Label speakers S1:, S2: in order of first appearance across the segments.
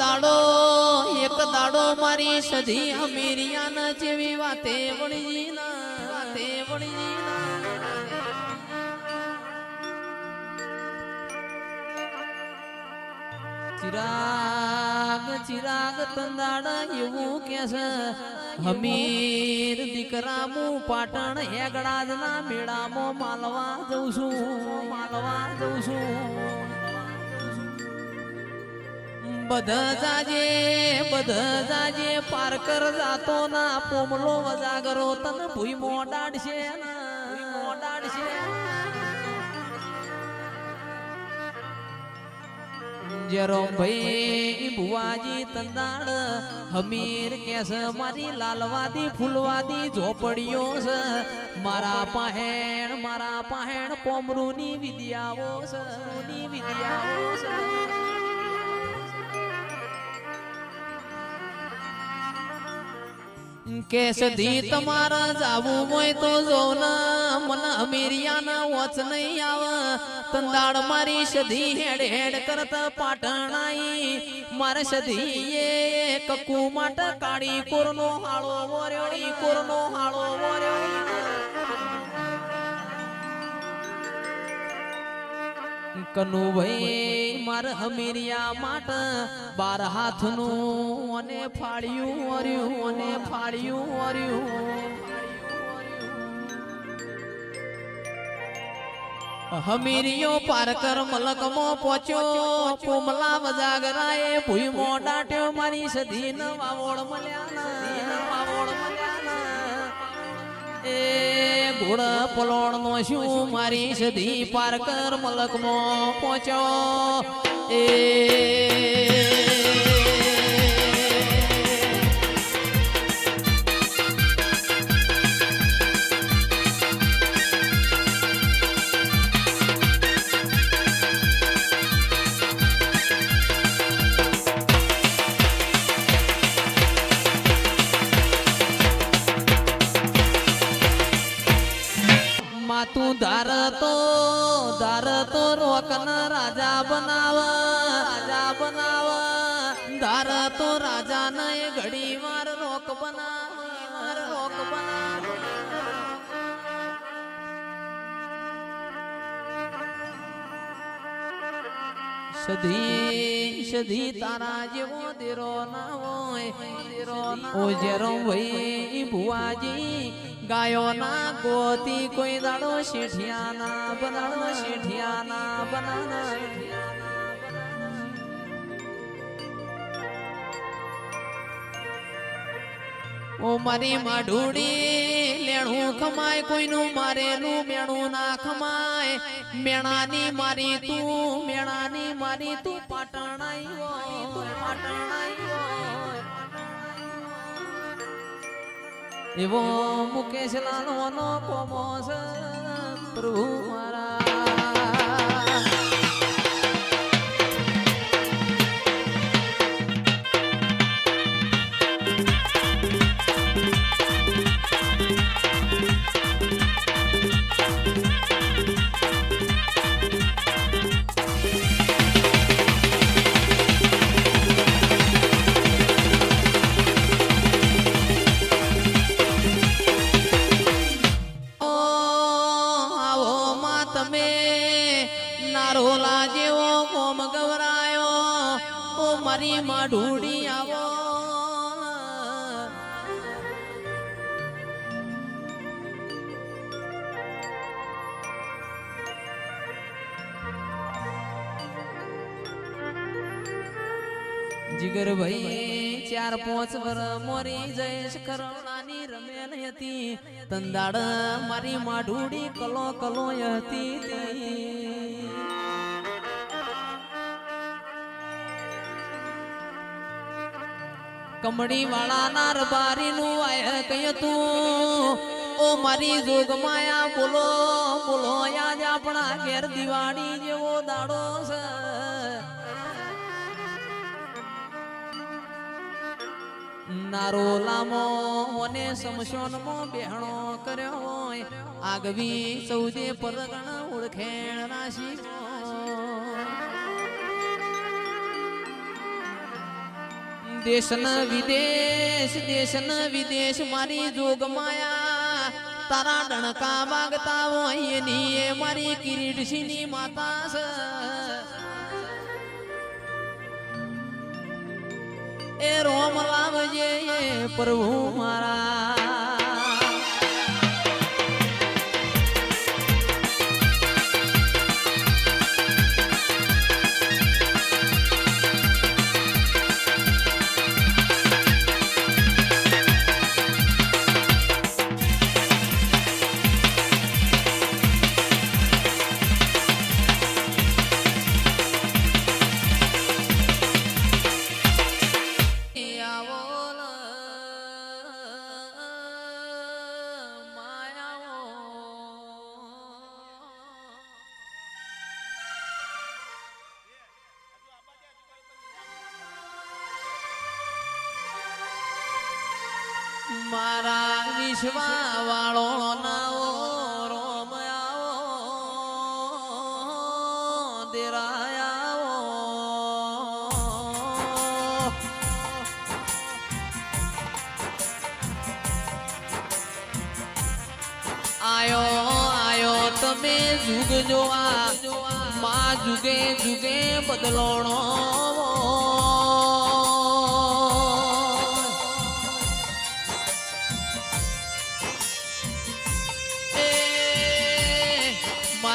S1: દાડો, એક દાડો મારી સધી અમીરિયાના જેવી વાતે વણીના, વાતે વળી ચિરાગ ચિરાગ તંદાડ એવું કે છે હમીર દીકરા, હું પાટણ હેગડાજના મેળામાં માલવા જઉં છું, માલવા જઉં છું. બધા જાજે બધા જાજે પારકર જાતો ના, પોમલો વજાગરો તન ભૂઈ મોડાડશે મોડાડશે જેરો ભાઈ ભુવાજી તંદાડ હમીર કેસ લાલવાદી, ફૂલવાદી ઝોપડીઓ છે મારા પાહેણ મારા પાહેણ પોમરૂની વિદ્યાઓ છે વિદ્યાઓ કે સધી તમારે જાવું હોય તો જો ના મન અમેરિયાના વોચ નહીં આવે તંદાડ મારી સધી હેડ હેડ કરતા પાટણ આઈ મારે સધી એ કકુ માટે કાળી કોરનો હાળો વોર્યો કોરનો કનુભાઈ માર હમીરિયા માટે બાર હાથનું અને ફાળ્યું વર્યું અને ફાળ્યું વર્યું હમીરિયો પારકર મલકમો પહોંચ્યો પોમલા વજાગરાએ ભૂઈમો દાટ્યો, મારી સધી ન વાવોળ મળ્યા ઘોડ પલોણ નો શું મારી સધી પારકર મલકમો પહોંચ્યો. એ ઘડી વાર રોક બનાવ રોક બના સધી સધી તારા જેવો દેરો ના હોય ઓ જેરો ભાઈ ભુવાજી, ગાયો ના ગોતી, કોઈ દાડો શેઠિયા ના બનાના શેઠિયા ના બનાવ ઓ મારી માઢુડી લેણું ખમાય, કોઈનું મારેલું મેણું ના ખમાય. મેણાની મારી તું, મેણાની મારી તું પાટણ આવ્યો પાટણ આવ્યો એવો મુકેશ લાલવાનો કોમો પ્રભુ મારા માં ઢૂંઢી આવો. જીગર ભાઈ, ચાર પાંચ વર મોરી જયેશ કરુણાની રમેલ હતી. તંદાડ મારી માઢુડી કલો કલો હતી. કમડી વાળા ના રબારી નું આય કય તું ઓ મારી જોગ માયા, બોલો બોલો યાદ આપણા ઘેર દિવાળી જેવો દાડો છે. નારો લામો અને માં બેહણો કર્યો હોય. આગવી સૌદે પરગણ ઓળખેણ રાશિ દેશ ન વિદેશ, દેશ ન વિદેશ, મારી જોગ માયા. તારા ડણકા વાગતા હોયની એ મારી કિરીટસિંહની માતા છે. એ રોમ લાવજે પ્રભુ મારા. વિશ્વા વાળો નાઓ રોમ આવો દેરાયાઓ આયો આયો, તમે જુગ જોવા, માં જુગે જુગે બદલોણો.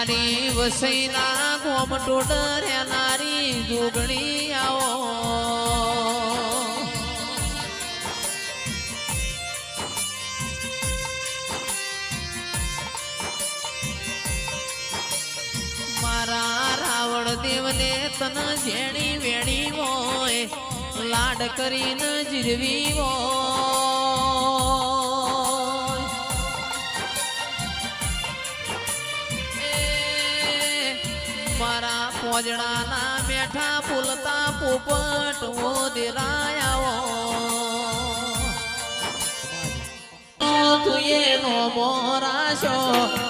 S1: મારી વસઈના ગોમ ટોડર્યા નારી જોગણી આવો. મારા રાવણ દેવને તન જેણી વેણી હોય, લાડ કરીને જીરવી હોય. મારા પોજડાના મેઠા ફૂલતા પોપટ ઓ દેરાયાઓ તું એનો મોરાશો